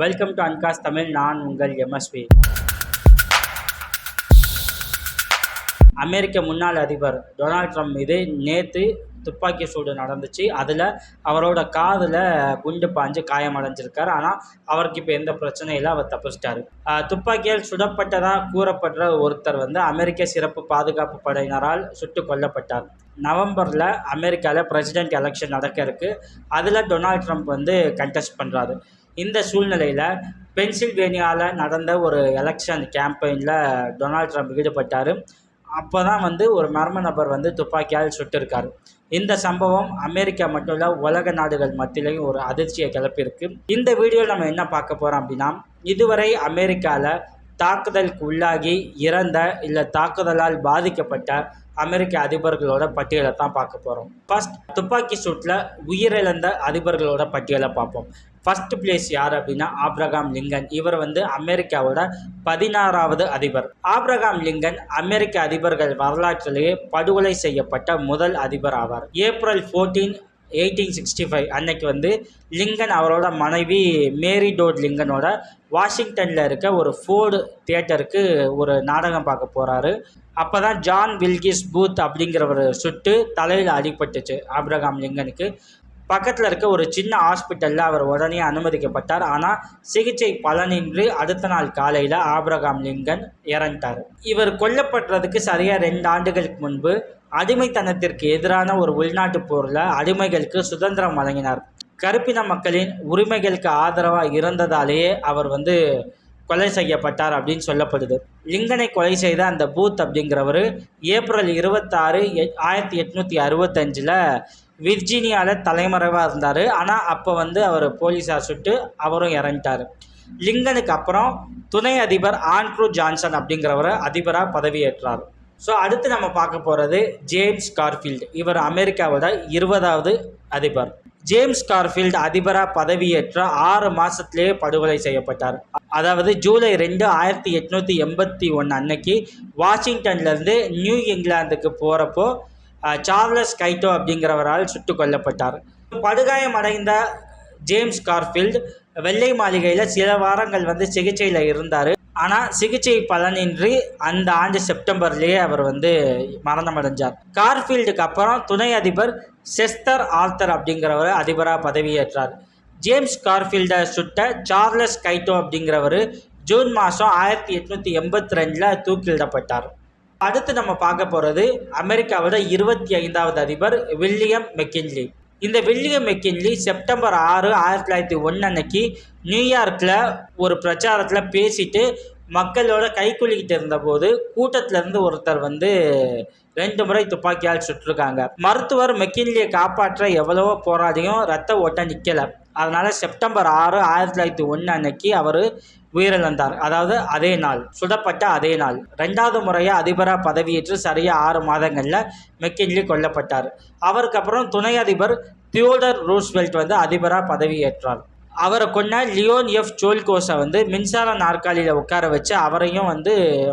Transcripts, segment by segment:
Welcome to அன்காஸ் Tamil நான் உங்கள் MSP அமெரிக்க முன்னாள் அதிபர் டொனால்ட் ட்ரம்ப் மீது நேற்று துப்பாக்கி சூடு நடந்துச்சு. அதில் அவரோட காதில் குண்டு பாஞ்சு காயமடைஞ்சிருக்காரு ஆனால் அவருக்கு இப்போ எந்த பிரச்சனையும் இல்லை அவர் தப்பிச்சிட்டாரு. துப்பாக்கியால் சுடப்பட்டதாக கூறப்படுற ஒருத்தர் வந்து அமெரிக்க சிறப்பு பாதுகாப்பு படையினரால் சுட்டு கொல்லப்பட்டார். நவம்பரில் அமெரிக்காவில் பிரசிடென்ட் எலெக்ஷன் நடக்க இருக்குது அதில் டொனால்ட் ட்ரம்ப் வந்து கண்டெஸ்ட் பண்ணுறாரு இந்த சூழ்நிலையில் பென்சில்வேனியாவில் நடந்த ஒரு எலெக்ஷன் கேம்பெயினில் டொனால்ட் ட்ரம்ப் ஈடுபட்டார். அப்போ தான் வந்து ஒரு மர்ம நபர் வந்து துப்பாக்கியால் சுட்டிருக்கார். இந்த சம்பவம் அமெரிக்கா மட்டும் இல்லை உலக நாடுகள் மத்தியிலையும் ஒரு அதிர்ச்சியை கிளப்பியிருக்கு. இந்த வீடியோவில் நம்ம என்ன பார்க்க போகிறோம் அப்படின்னா இதுவரை அமெரிக்காவில் தாக்குதலுக்கு உள்ளாகி இறந்த இல்லை தாக்குதலால் பாதிக்கப்பட்ட அமெரிக்க அதிபர்களோட பட்டியலை தான் பார்க்க போகிறோம் ஃபர்ஸ்ட் துப்பாக்கி சூட்டில் உயிரிழந்த அதிபர்களோட பட்டியலை பார்ப்போம். ஃபஸ்ட்டு பிளேஸ் யார் அப்படின்னா ஆப்ரகாம் லிங்கன். இவர் வந்து அமெரிக்காவோட பதினாறாவது அதிபர். ஆப்ரகாம் லிங்கன் அமெரிக்க அதிபர்கள் வரலாற்றிலேயே படுகொலை செய்யப்பட்ட முதல் அதிபர் ஆவார். April fourteen eighteen sixty five அன்னைக்கு வந்து லிங்கன் அவரோட மனைவி மேரி டோட் லிங்கனோட வாஷிங்டனில் இருக்க ஒரு ஃபோர்டு தியேட்டருக்கு ஒரு நாடகம் பார்க்க போகிறாரு அப்போ தான் ஜான் வில்கிஸ் பூத் அப்படிங்கிறவர் சுட்டு தலையில் அடிபட்டுச்சு ஆப்ரகாம் லிங்கனுக்கு. பக்கத்தில் இருக்க ஒரு சின்ன ஹாஸ்பிட்டலில் அவர் உடனே அனுமதிக்கப்பட்டார். ஆனால் சிகிச்சை பலனின்றி அடுத்த நாள் காலையில் ஆப்ரகாம் லிங்கன் இறந்தார் இவர் கொல்லப்படுறதுக்கு சரியாக ரெண்டு ஆண்டுகளுக்கு முன்பு அடிமைத்தனத்திற்கு எதிரான ஒரு உள்நாட்டு போரில் அடிமைகளுக்கு சுதந்திரம் வழங்கினார். கருப்பின மக்களின் உரிமைகளுக்கு ஆதரவாக இருந்ததாலேயே அவர் வந்து கொலை செய்யப்பட்டார் அப்படின்னு சொல்லப்படுது. லிங்கனை கொலை செய்த அந்த பூத் அப்படிங்கிறவர் ஏப்ரல் இருபத்தாறு ஆயிரத்தி எட்நூற்றி அறுபத்தஞ்சில் விர்ஜீனியாவில் தலைமறைவாக இருந்தார். ஆனால் அப்போ வந்து அவர் போலீஸாக சுட்டு அவரும் இறந்துட்டார். லிங்கனுக்கு அப்புறம் துணை அதிபர் ஆண்ட்ரூ ஜான்சன் அப்படிங்கிறவரை அதிபராக பதவியேற்றார். ஸோ அடுத்து நம்ம பார்க்க போகிறது ஜேம்ஸ் கார்ஃபீல்டு. இவர் அமெரிக்காவோட இருபதாவது அதிபர். ஜேம்ஸ் கார்ஃபீல்டு அதிபராக பதவியேற்ற ஆறு மாதத்துலேயே படுகொலை செய்யப்பட்டார். அதாவது ஜூலை ரெண்டு ஆயிரத்தி எட்நூற்றி எண்பத்தி ஒன்று அன்னைக்கு வாஷிங்டன்லேருந்து நியூ இங்கிலாந்துக்கு போகிறப்போ சார்லஸ் கைட்டோ அப்படிங்கிறவரால் சுட்டு கொல்லப்பட்டார். படுகாயமடைந்த ஜேம்ஸ் கார்ஃபீல்டு வெள்ளை மாளிகையில் சில வாரங்கள் வந்து சிகிச்சையில் இருந்தார். ஆனால் சிகிச்சை பலனின்றி அந்த ஆண்டு செப்டம்பர்லேயே அவர் வந்து மரணமடைஞ்சார். கார்ஃபீல்டுக்கு அப்புறம் துணை அதிபர் செஸ்தர் ஆர்த்தர் அப்படிங்கிறவர் அதிபராக பதவியேற்றார். ஜேம்ஸ் கார்ஃபீல்டை சுட்ட சார்லஸ் கைட்டோ அப்படிங்கிறவர் ஜூன் மாதம் ஆயிரத்தி எட்நூற்றி எண்பத்தி ரெண்டில் தூக்கிலிடப்பட்டார். அடுத்து நம்ம பார்க்க போகிறது அமெரிக்காவோட இருபத்தி ஐந்தாவது அதிபர் வில்லியம் மெக்கின்லி. இந்த வில்லியம் மெக்கின்லி செப்டம்பர் ஆறு ஆயிரத்தி தொள்ளாயிரத்தி ஒன்று அன்னைக்கு நியூயார்க்கில் ஒரு பிரச்சாரத்தில் பேசிட்டு மக்களோட கைக்குலுக்கிட்டு இருந்தபோது கூட்டத்திலேருந்து ஒருத்தர் வந்து ரெண்டு முறை துப்பாக்கியால் சுட்டிருக்காங்க. மருத்துவர் மெக்கின்லியை காப்பாற்ற எவ்வளவோ போராடியும் ரத்த ஓட்டம் நிற்கலை அதனால் செப்டம்பர் ஆறு ஆயிரத்தி தொள்ளாயிரத்தி ஒன்று அன்னைக்கு அவர் உயிரிழந்தார். அதாவது அதே நாள் சுடப்பட்ட அதே நாள். ரெண்டாவது முறையாக அதிபராக பதவியேற்று சரியாக ஆறு மாதங்களில் மெக்கின்லி கொல்லப்பட்டார். அவருக்கு அப்புறம் துணை அதிபர் தியோடர் ரூஸ்வெல்ட் வந்து அதிபராக பதவியேற்றார். அவரை கொண்ட லியோன் எஃப் ஜோல்கோஸை வந்து மின்சார நாற்காலியில் உட்கார வச்சு அவரையும் வந்து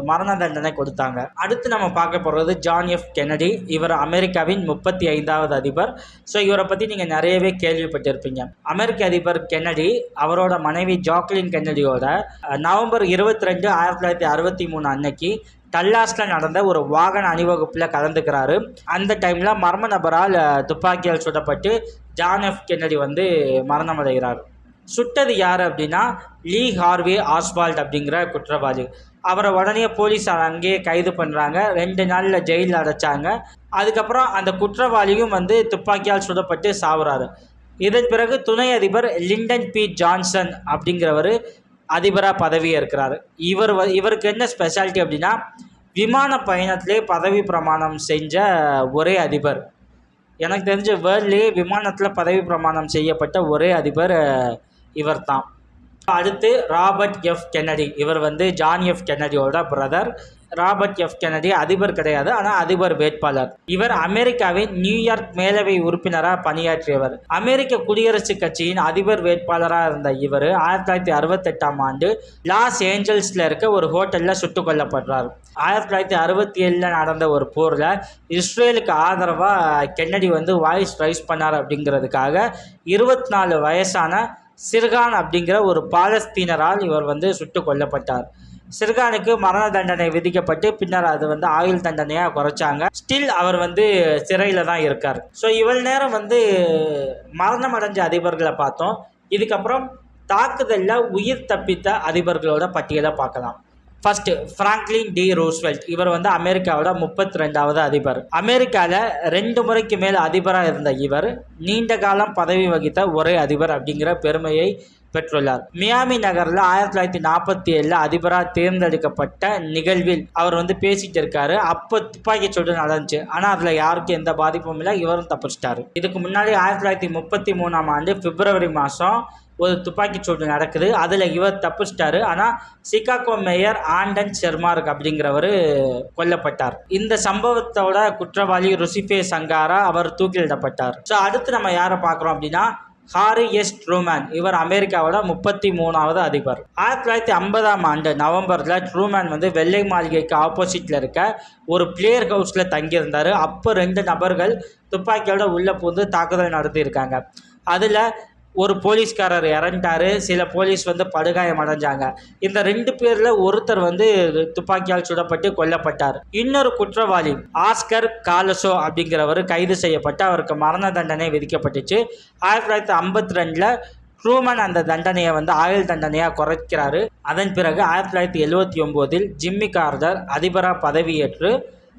மரண தண்டனை கொடுத்தாங்க. அடுத்து நம்ம பார்க்க போகிறது ஜான் எஃப் கெனடி இவர் அமெரிக்காவின் முப்பத்தி ஐந்தாவது அதிபர். ஸோ இவரை பற்றி நீங்கள் நிறையவே கேள்விப்பட்டிருப்பீங்க. அமெரிக்க அதிபர் கென்னடி அவரோட மனைவி ஜாக்லின் கென்னடியோட நவம்பர் இருபத்தி ரெண்டு ஆயிரத்தி தொள்ளாயிரத்தி அறுபத்தி மூணு அன்னைக்கு டல்லாஸில் நடந்த ஒரு வாகன அணிவகுப்பில் கலந்துக்கிறாரு. அந்த டைமில் மர்ம நபரால் துப்பாக்கியால் சுடப்பட்டு ஜான் எஃப் கென்னடி வந்து மரணமடைகிறார். சுட்டது யார் அப்படின்னா லீ ஹார்வே ஆஸ்வால்ட் அப்படிங்கிற குற்றவாளி. அவரை உடனே போலீஸார் அங்கேயே கைது பண்ணுறாங்க ரெண்டு நாளில் ஜெயிலில் அடைச்சாங்க. அதுக்கப்புறம் அந்த குற்றவாளியும் வந்து துப்பாக்கியால் சுடப்பட்டு சாவுறாரு. இதன் பிறகு துணை அதிபர் லிண்டன் பி. ஜான்சன் அப்படிங்கிறவர் அதிபராக பதவியேற்கிறார். இவர் வ- இவருக்கு என்ன ஸ்பெஷாலிட்டி அப்படின்னா விமான பயணத்திலே பதவி பிரமாணம் செஞ்ச ஒரே அதிபர். எனக்கு தெரிஞ்ச வேர்ல்ட்லேயே விமானத்தில் பதவி பிரமாணம் செய்யப்பட்ட ஒரே அதிபர் இவர் தான் அடுத்து ராபர்ட் எஃப் கென்னடி. இவர் வந்து ஜான் எஃப் கென்னடியோட பிரதர். ராபர்ட் எஃப் கென்னடி அதிபர் கிடையாது ஆனால் அதிபர் வேட்பாளர். இவர் அமெரிக்காவின் நியூயார்க் மேலவை உறுப்பினராக பணியாற்றியவர். அமெரிக்க குடியரசுக் கட்சியின் அதிபர் வேட்பாளராக இருந்த இவர் ஆயிரத்தி தொள்ளாயிரத்தி அறுபத்தெட்டாம் ஆண்டு லாஸ் ஏஞ்சல்ஸில் இருக்க ஒரு ஹோட்டலில் சுட்டுக் கொல்லப்படுறார். ஆயிரத்தி தொள்ளாயிரத்தி அறுபத்தி ஏழில் நடந்த ஒரு போரில் இஸ்ரேலுக்கு ஆதரவாக கென்னடி வந்து வாய்ஸ் ரைஸ் பண்ணார் அப்படிங்கிறதுக்காக இருபத்தி நாலு வயசான சிர்கான் அப்படிங்கிற ஒரு பாலஸ்தீனரால் இவர் வந்து சுட்டு கொல்லப்பட்டார். சிர்கானுக்கு மரண தண்டனை விதிக்கப்பட்டு பின்னர் அது வந்து ஆயுள் தண்டனையாக குறைச்சாங்க. ஸ்டில் அவர் வந்து சிறையில் தான் இருக்கார். ஸோ இவ்வளோ நேரம் வந்து மரணம் அடைஞ்ச அதிபர்களை பார்த்தோம். இதுக்கப்புறம் தாக்குதலில் உயிர் தப்பித்த அதிபர்களோட பட்டியலை பார்க்கலாம். ஃபர்ஸ்ட் ஃப்ராங்க்லின் டி ரூஸ்வெல்ட் இவர் வந்து அமெரிக்காவோட முப்பத்தி ரெண்டாவது அதிபர். அமெரிக்காவில் ரெண்டு முறைக்கு மேல் அதிபராக இருந்த இவர் நீண்ட காலம் பதவி வகித்த ஒரே அதிபர் அப்படிங்கிற பெருமையை பெற்றுள்ளார். மியாமி நகரில் ஆயிரத்தி தொள்ளாயிரத்தி நாற்பத்தி ஏழில் அதிபராக தேர்ந்தெடுக்கப்பட்ட நிகழ்வில் அவர் வந்து பேசிட்டு இருக்காரு. அப்போ துப்பாக்கி சூடு நடந்துச்சு. ஆனால் அதில் யாருக்கும் எந்த பாதிப்பும் இல்லை. இவரும் தப்பிச்சிட்டாரு. இதுக்கு முன்னாடி ஆயிரத்தி தொள்ளாயிரத்தி முப்பத்தி மூணாம் ஆண்டு பிப்ரவரி மாதம் ஒரு துப்பாக்கிச் சூடு நடக்குது. அதில் இவர் தப்பிச்சிட்டாரு. ஆனால் சிகாகோ மேயர் ஆண்டன் ஷெர்மார்க் அப்படிங்கிறவர் கொல்லப்பட்டார். இந்த சம்பவத்தோட குற்றவாளி ருசிஃபே சங்காரா அவர் தூக்கிலிடப்பட்டார். ஸோ அடுத்து நம்ம யாரை பார்க்குறோம் அப்படின்னா ஹாரி எஸ். ட்ரூமேன். இவர் அமெரிக்காவோட முப்பத்தி மூணாவது அதிபர். ஆயிரத்தி தொள்ளாயிரத்தி ஐம்பதாம் ஆண்டு நவம்பரில் ட்ரூமேன் வந்து வெள்ளை மாளிகைக்கு ஆப்போசிட்டில் இருக்க ஒரு பிளேயர் ஹவுஸில் தங்கியிருந்தார். அப்போ ரெண்டு நபர்கள் துப்பாக்கியோட உள்ளே பூந்து தாக்குதல் நடத்தியிருக்காங்க. அதில் ஒரு போலீஸ்காரர் இறந்துட்டாரு. சில போலீஸ் வந்து படுகாயம் அடைஞ்சாங்க. இந்த ரெண்டு பேரில் ஒருத்தர் வந்து துப்பாக்கியால் சுடப்பட்டு கொல்லப்பட்டார். இன்னொரு குற்றவாளி ஆஸ்கர் காலசோ அப்படிங்கிறவர் கைது செய்யப்பட்டு அவருக்கு மரண தண்டனை விதிக்கப்பட்டுச்சு. ஆயிரத்தி தொள்ளாயிரத்தி ஐம்பத்தி ரெண்டில் ட்ரூமன் அந்த தண்டனையை வந்து ஆயுள் தண்டனையாக குறைக்கிறாரு. அதன் பிறகு ஆயிரத்தி தொள்ளாயிரத்தி எழுவத்தி ஒம்போதில் ஜிம்மி கார்டர் அதிபராக பதவியேற்று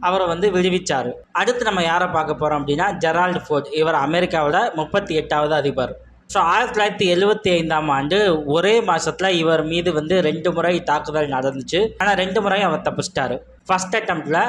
அவரை வந்து விடுவிச்சார். அடுத்து நம்ம யாரை பார்க்க போகிறோம் அப்படின்னா ஜெரால்டு ஃபோர்ட். இவர் அமெரிக்காவோட முப்பத்தி எட்டாவது அதிபர். ஸோ ஆயிரத்தி தொள்ளாயிரத்தி எழுவத்தி ஐந்தாம் ஆண்டு ஒரே மாதத்தில் இவர் மீது வந்து ரெண்டு முறை தாக்குதல் நடந்துச்சு. ஆனால் ரெண்டு முறையும் அவர் தப்பிச்சிட்டாரு. ஃபர்ஸ்ட் அட்டம்ப்டில்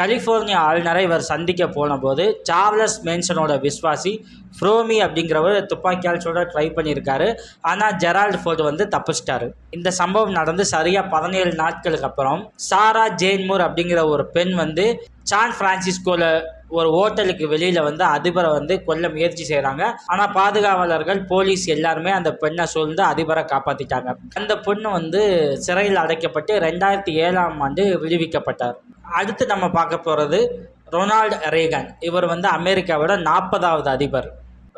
கலிஃபோர்னியா ஆளுநரை இவர் சந்திக்க போனபோது சார்லஸ் மேன்சனோட விஸ்வாசி ஃப்ரோமி அப்படிங்கிறவர் துப்பாக்கியால் சுட ட்ரை பண்ணியிருக்காரு. ஆனால் ஜெரால்டு ஃபோர்டு வந்து தப்பிச்சிட்டாரு. இந்த சம்பவம் நடந்து சரியாக பதினேழு நாட்களுக்கு அப்புறம் சாரா ஜெயின்மூர் அப்படிங்கிற ஒரு பெண் வந்து சான் ஃப்ரான்சிஸ்கோவில் ஒரு ஹோட்டலுக்கு வெளியில் வந்து அதிபரை வந்து கொல்ல முயற்சி செய்கிறாங்க ஆனால் பாதுகாவலர்கள் போலீஸ் எல்லாருமே அந்த பெண்ணை சூழ்ந்து அதிபரை காப்பாற்றிட்டாங்க அந்த பொண்ணு வந்து சிறையில் அடைக்கப்பட்டு ரெண்டாயிரத்தி ஏழாம் ஆண்டு விடுவிக்கப்பட்டார். அடுத்து நம்ம பார்க்க போகிறது ரொனால்டு ரீகன். இவர் வந்து அமெரிக்காவோட நாற்பதாவது அதிபர்.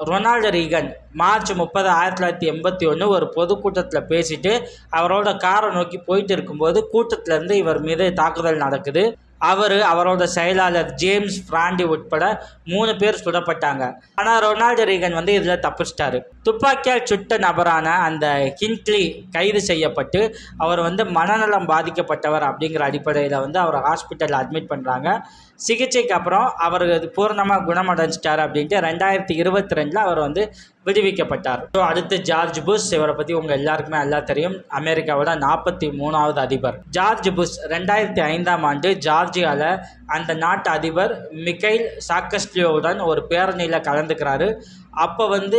ரொனால்டு ரீகன் மார்ச் முப்பது ஆயிரத்தி தொள்ளாயிரத்தி எண்பத்தி ஒன்று ஒரு பொதுக்கூட்டத்தில் பேசிட்டு அவரோட காரை நோக்கி போயிட்டு இருக்கும்போது கூட்டத்திலேருந்து இவர் மீது தாக்குதல் நடக்குது. அவர் அவரோட செயலாளர் ஜேம்ஸ் பிராண்டி உட்பட மூணு பேர் சுடப்பட்டாங்க. ஆனால் ரொனால்டு ரீகன் வந்து இதில் தப்பிச்சிட்டாரு. துப்பாக்கியால் சுட்ட நபரான அந்த ஹின்ட்லி கைது செய்யப்பட்டு அவர் வந்து மனநலம் பாதிக்கப்பட்டவர் அப்படிங்கிற அடிப்படையில் வந்து அவர் ஹாஸ்பிட்டலில் அட்மிட் பண்ணுறாங்க சிகிச்சைக்கு அப்புறம் அவர் பூர்ணமாக குணமடைஞ்சிட்டார் அப்படின்ட்டு ரெண்டாயிரத்தி இருபத்தி ரெண்டில் அவர் வந்து விடுவிக்கப்பட்டார். ஸோ அடுத்து ஜார்ஜ் புஷ். இவரை பற்றி உங்கள் எல்லாருக்குமே நல்லா தெரியும். அமெரிக்காவோட நாற்பத்தி மூணாவது அதிபர். ஜார்ஜ் புஷ் ரெண்டாயிரத்தி ஐந்தாம் ஆண்டு ஜார்ஜியாவில் அந்த நாட்டு அதிபர் மிகைல் சாக்கஸ்டியோவுடன் ஒரு பேரணியில் கலந்துக்கிறாரு. அப்போ வந்து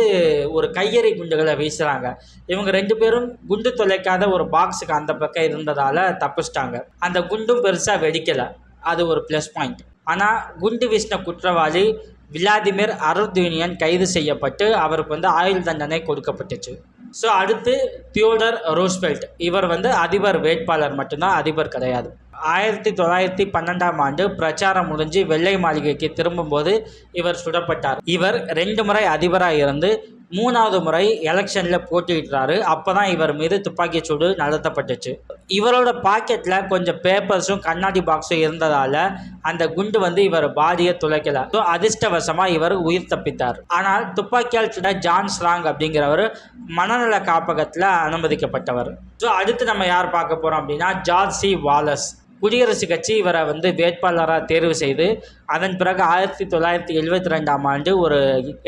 ஒரு கையெறி குண்டுகளை வீசுகிறாங்க இவங்க ரெண்டு பேரும் குண்டு தொலைக்காத ஒரு பாக்ஸுக்கு அந்த பக்கம் இருந்ததால் தப்பிச்சிட்டாங்க. அந்த குண்டும் பெருசாக வெடிக்கலை. அது ஒரு ப்ளஸ் பாயிண்ட் ஆனால் குண்டு வீசின குற்றவாளி விளாடிமிர் அருத்யூனியன் கைது செய்யப்பட்டு அவருக்கு வந்து ஆயுள் தண்டனை கொடுக்கப்பட்டுச்சு. ஸோ அடுத்து தியோடர் ரோஸ்வெல்ட். இவர் வந்து அதிபர் வேட்பாளர் மட்டும்தான் அதிபர் கிடையாது. ஆயிரத்தி தொள்ளாயிரத்தி பன்னெண்டாம் ஆண்டு பிரச்சாரம் முடிஞ்சு வெள்ளை மாளிகைக்கு திரும்பும்போது இவர் சுடப்பட்டார். இவர் ரெண்டு முறை அதிபராக இருந்து மூணாவது முறை எலெக்ஷனில் போட்டியிடுறாரு. அப்போ தான் இவர் மீது துப்பாக்கி சூடு நடத்தப்பட்டுச்சு. இவரோட பாக்கெட்டில் கொஞ்சம் பேப்பர்ஸும் கண்ணாடி பாக்ஸும் இருந்ததால் அந்த குண்டு வந்து இவர் பாடியை துளைக்கல. ஸோ அதிர்ஷ்டவசமாக இவர் உயிர் தப்பித்தார். ஆனால் துப்பாக்கியால் சுட ஜான் ஸ்ராங் அப்படிங்கிறவர் மனநல காப்பகத்தில் அனுமதிக்கப்பட்டவர். ஸோ அடுத்து நம்ம யார் பார்க்க போகிறோம் அப்படின்னா ஜார்ஜ் சி வாலஸ். குடியரசு கட்சி இவரை வந்து வேட்பாளராக தேர்வு செய்து அதன் பிறகு ஆயிரத்தி தொள்ளாயிரத்தி எழுபத்தி ரெண்டாம் ஆண்டு ஒரு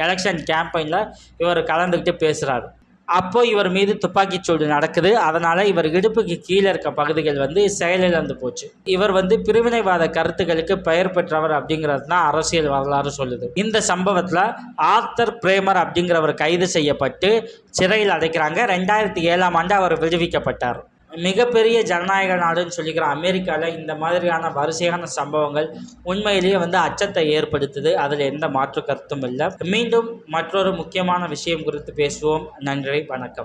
எலெக்ஷன் கேம்பெயினில் இவர் கலந்துக்கிட்டு பேசுகிறார் அப்போ இவர் மீது துப்பாக்கிச்சூடு நடக்குது. அதனால் இவர் இடுப்புக்கு கீழே இருக்க பகுதிகள் வந்து செயலிழந்து போச்சு. இவர் வந்து பிரிவினைவாத கருத்துக்களுக்கு பெயர் பெற்றவர் அப்படிங்கிறது தான் அரசியல் வரலாறு சொல்லுது. இந்த சம்பவத்தில் ஆர்த்தர் பிரேமர் அப்படிங்கிறவர் கைது செய்யப்பட்டு சிறையில் அடைக்கிறாங்க. ரெண்டாயிரத்தி ஏழாம் ஆண்டு அவர் விடுவிக்கப்பட்டார். மிகப்பெரிய ஜனநாயக நாடுன்னு சொல்லிக்கிற அமெரிக்காவில் இந்த மாதிரியான வரிசையான சம்பவங்கள் உண்மையிலேயே வந்து அச்சத்தை ஏற்படுத்துது. அதில் எந்த மாற்று கருத்தும் இல்லை. மீண்டும் மற்றொரு முக்கியமான விஷயம் குறித்து பேசுவோம். நன்றி வணக்கம்.